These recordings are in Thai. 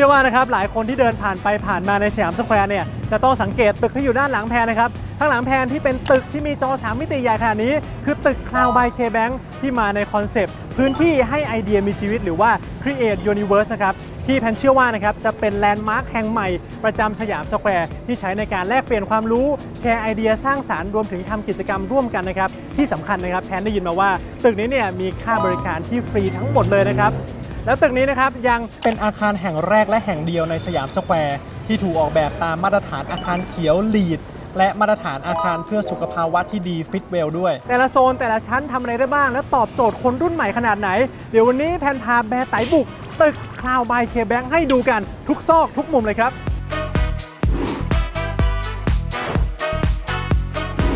เชื่อว่านะครับหลายคนที่เดินผ่านไปผ่านมาในสยามสแควร์เนี่ยจะต้องสังเกตตึกที่อยู่ด้านหลังแพรนะครับข้างหลังแพรที่เป็นตึกที่มีจอ 3 มิติใหญ่ขนาดนี้ คือตึก Cloud by K-Bank ที่มาในคอนเซปต์พื้นที่ให้ไอเดียมีชีวิตหรือว่า Create Universe นะครับที่แพนเชื่อว่านะครับจะเป็นแลนด์มาร์คแห่งใหม่ประจำสยามสแควร์ที่ใช้ในการแลกเปลี่ยนความรู้ แชร์ไอเดียสร้างสารรค์รวมถึงทำกิจกรรมร่วมกันนะครับที่สำคัญนะครับแพนได้ยินมาว่า ตึกนี้เนี่ยมีค่าบริการที่ฟรีทั้งหมดเลยนะครับ แล้วตึกนี้นะครับยังเป็นอาคารแห่งแรกและแห่งเดียวในสยามสแควร์ ที่ถูกออกแบบตามมาตรฐานอาคารเขียวลีด และมาตรฐานอาคารเพื่อสุขภาวะที่ดีฟิตเวลด้วย แต่ละโซนแต่ละชั้นทำอะไรได้บ้าง และตอบโจทย์คนรุ่นใหม่ขนาดไหน เดี๋ยววันนี้แพนพาแบร์ไตบุก ตึกคลาวบายเคแบงให้ดูกันทุกซอกทุกมุมเลยครับ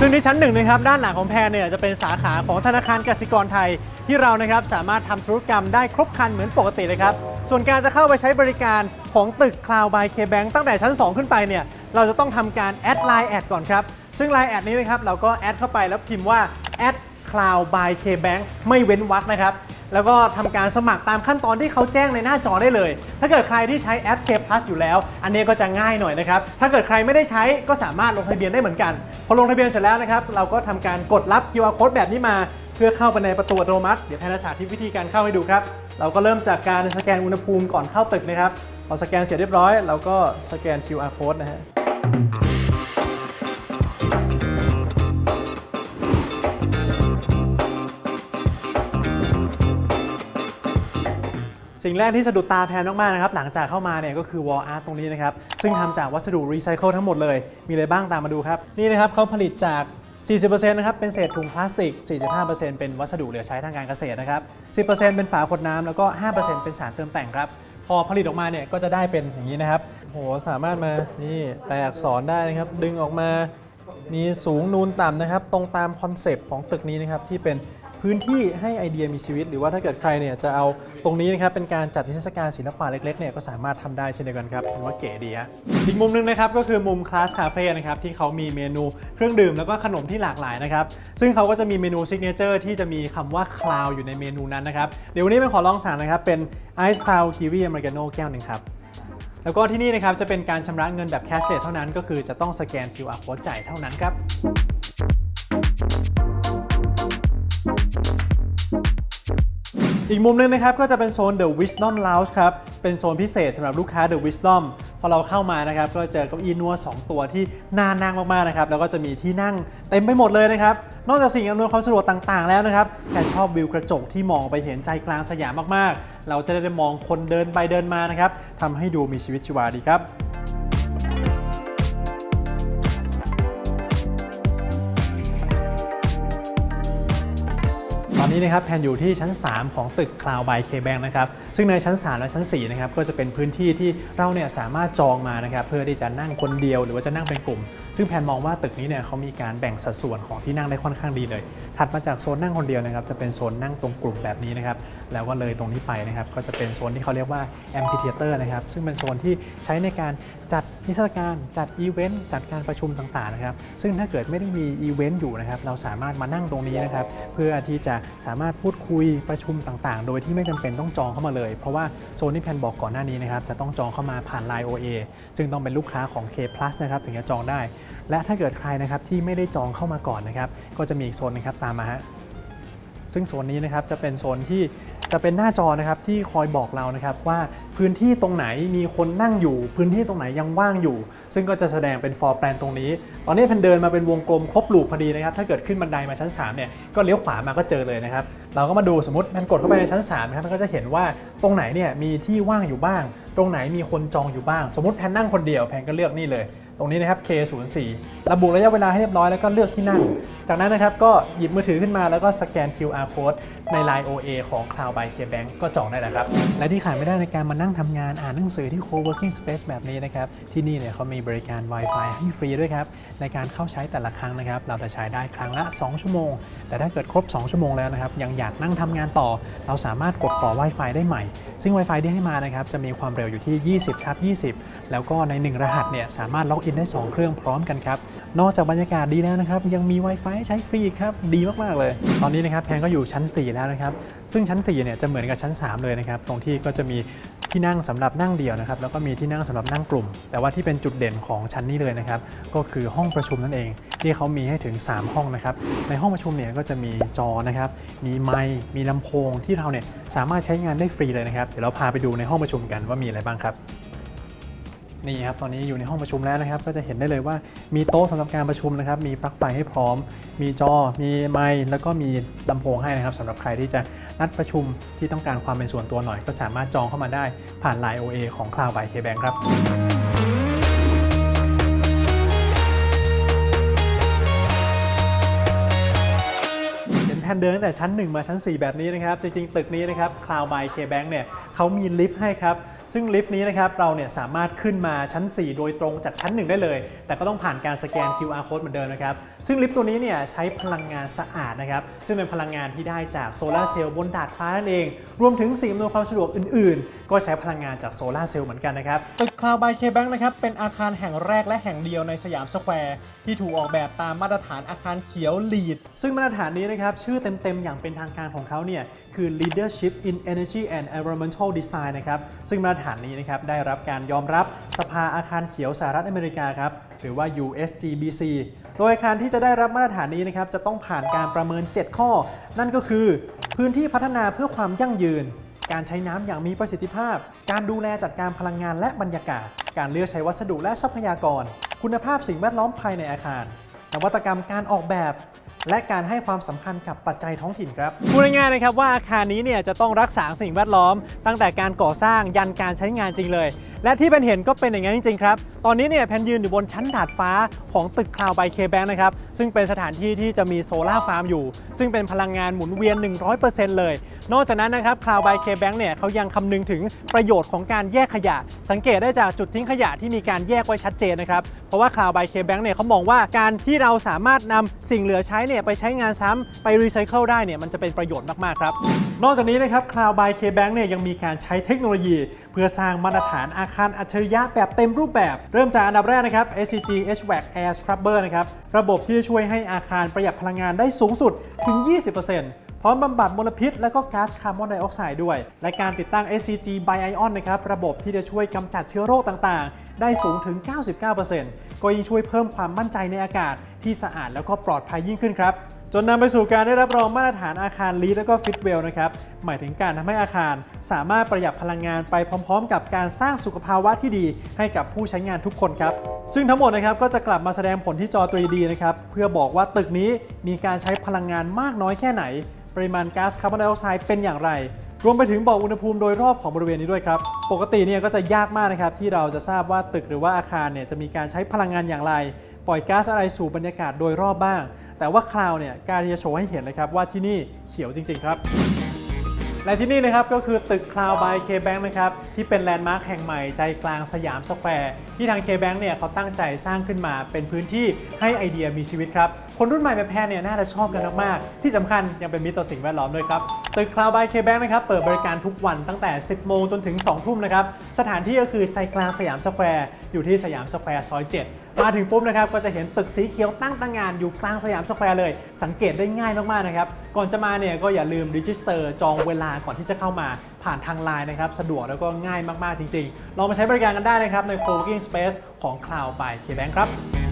ซึ่งที่ชั้นหนึ่งนะครับด้านหลังของแพรเนี่ยจะเป็นสาขาของธนาคารกสิกรไทย ที่เรานะครับสามารถทำธุรกรรมได้ครบครันเหมือนปกติเลยครับ ส่วนการจะเข้าไปใช้บริการของตึก Cloud by K-Bank ตั้งแต่ชั้น 2 ขึ้นไปเนี่ยเราจะต้องทำการแอดไลน์แอดก่อนครับ ซึ่งไลน์แอดนี้นะครับเราก็แอดเข้าไปแล้วพิมพ์ว่าแอด cloud by K-Bank ไม่เว้นวรรคนะครับ แล้วก็ทำการสมัครตามขั้นตอนที่เขาแจ้งในหน้าจอได้เลย ถ้าเกิดใครที่ใช้แอป K Plus อยู่แล้ว อันนี้ก็จะง่ายหน่อยนะครับ ถ้าเกิดใครไม่ได้ใช้ก็สามารถลงทะเบียนได้เหมือนกัน พอลงทะเบียนเสร็จแล้วนะครับ เราก็ทำการกดรับ QR code แบบนี้มา เพื่อเข้าไปในประตูอัตโนมัติ เดี๋ยวแพนสาธิตวิธีการเข้าให้ดูครับ เราก็เริ่มจากการสแกนอุณหภูมิก่อนเข้าตึกนะครับพอสแกนเสร็จเรียบร้อยเราก็สแกน QR code นะฮะ สิ่งแรกที่สะดุดตาแพนมากๆนะครับหลังจากเข้ามาเนี่ยก็คือ wall art ตตรงนี้นะครับซึ่งทำจากวัสดุรีไซเคิลทั้งหมดเลย มีอะไรบ้างตามมาดูครับนี่นะครับเขาผลิตจาก 40%นะครับเป็นเศษถุงพลาสติก 45%เป็นวัสดุเหลือใช้ทางการเกษตรนะครับ 10%เป็นฝาขวดน้ำแล้วก็ 5%เป็นสารเติมแต่งครับพอผลิตออกมาเนี่ยก็จะได้เป็นอย่างนี้นะครับโหสามารถมานี่แปลอักษรได้นะครับ ดึงออกมามีสูงนูนต่ำนะครับ ตรงตามคอนเซปต์ของตึกนี้นะครับที่เป็น พื้นที่ให้ไอเดียมีชีวิต หรือว่าถ้าเกิดใครเนี่ยจะเอาตรงนี้นะครับเป็นการจัดนิทรรศการศิลปะเล็กๆเนี่ยก็สามารถทำได้เช่นเดียวกันครับเห็นว่าเก๋ดีฮะอีกมุมหนึงนะครับก็คือมุมคลาสคาเฟ่นะครับที่เขามีเมนูเครื่องดื่มแล้วก็ขนมที่หลากหลายนะครับซึ่งเขาก็จะมีเมนูซิกเนเจอร์ที่จะมีคำว่าคลาวอยู่ในเมนูนั้นนะครับเดี๋ยววันนี้เป็นขอลองสั่งนะครับเป็นไอซ์คลาวกีวีอเมริกาโน่แก้วหนึ่งครับแล้วก็ที่นี่นะครับจะเป็นการชำระเงินแบบแคชเลสเท่านั้นก็คือจะต้องสแกน QR code จ่ายเท่านั้นครับ อีกมุมหนึงนะครับก็จะเป็นโซน The Wisdom Lounge ครับ เป็นโซนพิเศษสำหรับลูกค้า The Wisdom พอเราเข้ามานะครับก็เจอเก้าอี้นวด2ตัวที่น่านั่งมากๆนะครับแล้วก็จะมีที่นั่งเต็มไปหมดเลยนะครับนอกจากสิ่งอำนวยความสะดวกต่างๆ แล้วนะครับแค่ชอบวิวกระจกที่มองไปเห็นใจกลางสยามมากๆ เราจะได้มองคนเดินไปเดินมานะครับทำให้ดูมีชีวิตชีวาดีครับ นี้นะครับแพนอยู่ที่ชั้น 3 ของตึก Cloud by K-Bank นะครับซึ่งในชั้น 3 และชั้น4นะครับก็จะเป็นพื้นที่ที่เราเนี่ยสามารถจองมานะครับเพื่อที่จะนั่งคนเดียวหรือว่าจะนั่งเป็นกลุ่ม ซึ่งแพนมองว่าตึกนี้เนี่ยเขามีการแบ่งสัดส่วนของที่นั่งได้ค่อนข้างดีเลยถัดมาจากโซนนั่งคนเดียวนะครับจะเป็นโซนนั่งตรงกลุ่มแบบนี้นะครับแล้วก็เลยตรงนี้ไปนะครับก็จะเป็นโซนที่เขาเรียกว่า Amphitheater นะครับซึ่งเป็นโซนที่ใช้ในการจัดนิทรรศการจัดอีเวนต์จัดการประชุมต่างๆนะครับซึ่งถ้าเกิดไม่ได้มีอีเวนต์อยู่นะครับเราสามารถมานั่งตรงนี้นะครับเพื่อที่จะสามารถพูดคุยประชุมต่างๆ โดยที่ไม่จำเป็นต้องจองเข้ามาเลย เพราะว่าโซนที่แพนบอกก่อนหน้านี้นะครับจะต้องจองเข้ามาผ่าน Line OA ซึ่งต้องเป็นลูกค้าของ K Plus นะครับถึงจะจองได้ และถ้าเกิดใครนะครับที่ไม่ได้จองเข้ามาก่อนนะครับก็จะมีอีกโซนนึงครับตามมาฮะซึ่งโซนนี้นะครับจะเป็นโซนที่จะเป็นหน้าจอนะครับที่คอยบอกเรานะครับว่าพื้นที่ตรงไหนมีคนนั่งอยู่ พื้นที่ตรงไหนยังว่างอยู่ ซึ่งก็จะแสดงเป็นฟอร์แปลนตรงนี้ ตอนนี้แพนเดินมาเป็นวงกลมครบลูปพอดีนะครับ ถ้าเกิดขึ้นบันไดมาชั้น3เนี่ยก็เลี้ยวขวามาก็เจอเลยนะครับ เราก็มาดูสมมติแพนกดเข้าไปในชั้น3นะครับมันก็จะเห็นว่าตรงไหนเนี่ยมีที่ว่างอยู่บ้าง ตรงไหนมีคนจองอยู่บ้าง สมมติแพนนั่งคนเดียวแพนก็เลือกนี่เลย ตรงนี้นะครับ K04 ระบุระยะเวลาให้เรียบร้อยแล้วก็เลือกที่นั่ง จากนั้นนะครับก็หยิบมือถือขึ้นมาแล้วก็สแกน QR code ใน Line OA ของ Cloud by KBank ก็จองได้แล้วครับ และที่ขาดไม่ได้ในการมานั่งทำงานอ่านหนังสือที่ co-working space แบบนี้นะครับ ที่นี่เนี่ยเขามีบริการ Wi-Fi ให้ฟรีด้วยครับ ในการเข้าใช้แต่ละครั้งนะครับ เราจะใช้ได้ครั้งละ 2 ชั่วโมง แต่ถ้าเกิดครบ 2 ชั่วโมงแล้วนะครับยังอยากนั่งทำงานต่อ เราสามารถกดขอ Wi-Fi ได้ใหม่ ซึ่ง Wi-Fi ที่ให้มานะครับจะมีความเร็วอยู่ที่ 20ครับ20 แล้วก็ใน 1 รหัสเนี่ยสามารถล็อกอินได้ 2 เครื่องพร้อมกันครับ นอกจากบรรยากาศดีแล้วนะครับ ยังมี Wi-Fi ใช้ฟรีครับ ดีมากๆเลย ตอนนี้นะครับแพนก็อยู่ชั้น 4 แล้วนะครับ ซึ่งชั้น 4 เนี่ยจะเหมือนกับชั้น 3 เลยนะครับ ตรงที่ก็จะมีที่นั่งสำหรับนั่งเดี่ยวนะครับ แล้วก็มีที่นั่งสำหรับนั่งกลุ่ม แต่ว่าที่เป็นจุดเด่นของชั้นนี้เลยนะครับ ก็คือห้องประชุมนั่นเอง ที่เขามีให้ถึง 3 ห้องนะครับ ในห้องประชุมเนี่ยก็จะมีจอนะครับ มีไมค์มีลำโพงที่เราเนี่ยสามารถใช้งานได้ฟรีเลยนะครับ เดี๋ยวเราพาไปดูในห้องประชุมกันว่ามีอะไรบ้างครับ นี่ครับตอนนี้อยู่ในห้องประชุมแล้วนะครับ ก็จะเห็นได้เลยว่ามีโต๊ะสำหรับการประชุมนะครับ มีปลั๊กไฟให้พร้อม มีจอ มีไมค์แล้วก็มีลำโพงให้นะครับสำหรับใครที่จะนัดประชุมที่ต้องการความเป็นส่วนตัวหน่อย ก็สามารถจองเข้ามาได้ผ่าน Line OA ของ Cloud by KBank ครับเห็นแผนเดินตั้งแต่ชั้น 1 มาชั้น 4 แบบนี้นะครับ จริง ๆ ตึกนี้นะครับ Cloud by KBank เนี่ยเขามีลิฟต์ให้ครับ ซึ่งลิฟต์นี้นะครับเราเนี่ยสามารถขึ้นมาชั้น 4 โดยตรงจากชั้น 1 ได้เลย แต่ก็ต้องผ่านการสแกน QR code เหมือนเดิมนะครับ ซึ่งลิฟต์ตัวนี้เนี่ยใช้พลังงานสะอาดนะครับ ซึ่งเป็นพลังงานที่ได้จากโซลาเซลล์บนดาดฟ้านั่นเอง รวมถึงสิ่งอำนวยความสะดวกอื่นๆ ก็ใช้พลังงานจากโซลาเซลล์เหมือนกันนะครับ ตึก Cloud by KBank นะครับเป็นอาคารแห่งแรกและแห่งเดียวในสยามสแควร์ที่ถูกออกแบบตามมาตรฐานอาคารเขียว LEED ซึ่งมาตรฐานนี้นะครับชื่อเต็มๆอย่างเป็นทางการของเขาเนี่ยคือ Leadership in Energy and Environmental Design นะครับซึ่งมาตรฐานนี้นะครับได้รับการยอมรับสภาอาคารเขียวสหรัฐอเมริกาครับหรือว่า USGBC โดยอาคารที่จะได้รับมาตรฐานนี้นะครับจะต้องผ่านการประเมิน 7 ข้อ นั่นก็คือ พื้นที่พัฒนาเพื่อความยั่งยืน การใช้น้ำอย่างมีประสิทธิภาพ การดูแลจัดการพลังงานและบรรยากาศ การเลือกใช้วัสดุและทรัพยากร คุณภาพสิ่งแวดล้อมภายในอาคารนวัตกรรมการออกแบบ และการให้ความสำคัญกับปัจจัยท้องถิ่นครับพูดง่ายๆนะครับว่าอาคารนี้เนี่ยจะต้องรักษาสิ่งแวดล้อม ตั้งแต่การก่อสร้างยันการใช้งานจริงเลย และที่เป็นเห็นก็เป็นอย่างนั้นจริงๆครับตอนนี้เนี่ยแพนยืนอยู่บนชั้นดาดฟ้าของตึกคลาวไบเคแบงนะครับซึ่งเป็นสถานที่ที่จะมีโซลาร์ฟาร์มอยู่ ซึ่งเป็นพลังงานหมุนเวียน 100%เลย นอกจากนั้นนะครับคลาวไบเคแบงเนี่ยเขายังคำนึงถึงประโยชน์ของการแยกขยะ สังเกตได้จากจุดทิ้งขยะที่มีการแยกไว้ชัดเจนนะครับ ราะว่าคลาวบายเคแบงเนี่ยเขามองว่าการที่เราสามารถนำสิ่งเหลือใช้เนี่ยไปใช้งานซ้ำไปรีไซเคิลได้เนี่ยมันจะเป็นประโยชน์มากๆครับ นอกจากนี้นะครับ Cloud by KBank เนี่ยยังมีการใช้เทคโนโลยี เพื่อสร้างมาตรฐานอาคารอัจฉริยะแบบเต็มรูปแบบ เริ่มจากอันดับแรกนะครับ SCG HVAC Air Scrubber นะครับระบบที่จะช่วยให้อาคารประหยัดพลังงานได้สูงสุดถึง 20%พร้อมบำบัดมลพิษและก็ก๊าซคาร์บอนไดออกไซด์ด้วย และการติดตั้ง SCG by Ion นะครับ ระบบที่จะช่วยกำจัดเชื้อโรคต่างๆ ได้สูงถึง 99%ก็ยิ่งช่วยเพิ่มความมั่นใจในอากาศที่สะอาดแล้วก็ปลอดภัยยิ่งขึ้นครับจนนำไปสู่การได้รับรองมาตรฐานอาคารลีและก็ฟิตเวลนะครับ หมายถึงการทำให้อาคารสามารถประหยัดพลังงานไปพร้อม ๆ กับการสร้างสุขภาวะที่ดีให้กับผู้ใช้งานทุกคนครับ ซึ่งทั้งหมดนะครับก็จะกลับมาแสดงผลที่จอ 3D นะครับ เพื่อบอกว่าตึกนี้มีการใช้พลังงานมากน้อยแค่ไหน ปริมาณก๊าซคาร์บอนไดออกไซด์เป็นอย่างไร รวมไปถึงบอกอุณหภูมิโดยรอบของบริเวณนี้ด้วยครับ ปกติเนี่ยก็จะยากมากนะครับที่เราจะทราบว่าตึกหรือว่าอาคารเนี่ยจะมีการใช้พลังงานอย่างไร ปล่อยก๊าซอะไรสู่บรรยากาศโดยรอบบ้าง แต่ว่าคลาวเนี่ยการที่จะโชว์ให้เห็นเลยครับว่าที่นี่เขียวจริง ๆ ครับ และที่นี่นะครับก็คือตึก Cloud by KBank นะครับที่เป็นแลนด์มาร์คแห่งใหม่ใจกลางสยามสแควร์ที่ทาง KBank เนี่ยเขาตั้งใจสร้างขึ้นมาเป็นพื้นที่ให้ไอเดียมีชีวิตครับ คนรุ่นใหม่แบบแพนเนี่ยน่าจะชอบกันมากๆที่สำคัญยังเป็นมิตรต่อสิ่งแวดล้อมด้วยครับตึก Cloud by KBank นะครับเปิดบริการทุกวันตั้งแต่ 10 โมงจนถึง 2 ทุ่มนะครับสถานที่ก็คือใจกลางสยามสแควร์อยู่ที่สยามสแควร์ซอย 7 มาถึงปุ๊บนะครับก็จะเห็นตึกสีเขียวตั้งตั้งงานอยู่กลางสยามสแควร์เลย สังเกตได้ง่ายมากๆนะครับ ก่อนจะมาเนี่ยก็อย่าลืมรีจิสเตอร์จองเวลาก่อนที่จะเข้ามาผ่านทางไลน์นะครับ สะดวกแล้วก็ง่ายมากๆจริงๆลองมาใช้บริการกันได้นะครับใน co-working space ของ Cloud by KBank ครับ